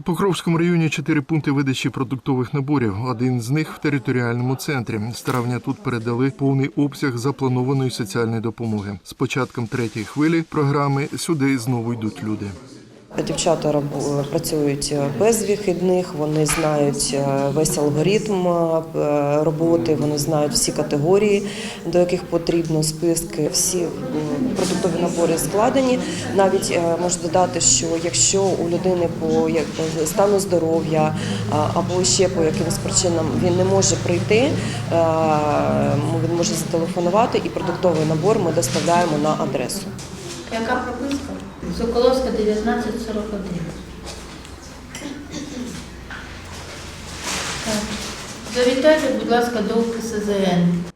У Покровському районі чотири пункти видачі продуктових наборів. Один з них в територіальному центрі. З травня тут передали повний обсяг запланованої соціальної допомоги. З початком третьої хвилі програми сюди знову йдуть люди. Дівчата працюють без вихідних, вони знають е, весь алгоритм е, роботи, вони знають всі категорії, до яких потрібно списки. Всі продуктові набори складені. Навіть е, можу додати, що якщо у людини по стану здоров'я або ще по якимось причинам він не може прийти, е, він може зателефонувати, і продуктовий набор ми доставляємо на адресу. Яка прописка? Соколовська 1941. Так. Завітайте, будь ласка, до УКСЗН.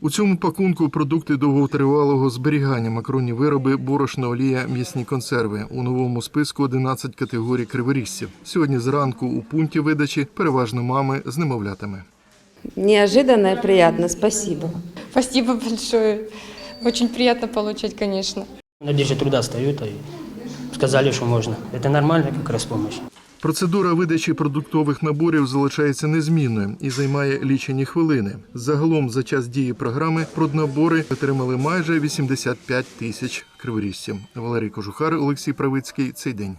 У цьому пакунку продукти довготривалого зберігання, макронні вироби, борошно, олія, м'ясні консерви. У новому списку 11 категорій криворіжців. Сьогодні зранку у пункті видачі переважно мами з немовлятами. Неожиданно и приятно. Спасибо. Спасибо большое. Очень приятно получать, конечно. Надежде труда стою-то и сказали, що можна. Це нормально якраз допомога. Процедура видачі продуктових наборів залишається незмінною і займає лічені хвилини. Загалом за час дії програми проднабори отримали майже 85 тисяч криворіжців. Валерій Кожухар, Олексій Правицький. Цей день.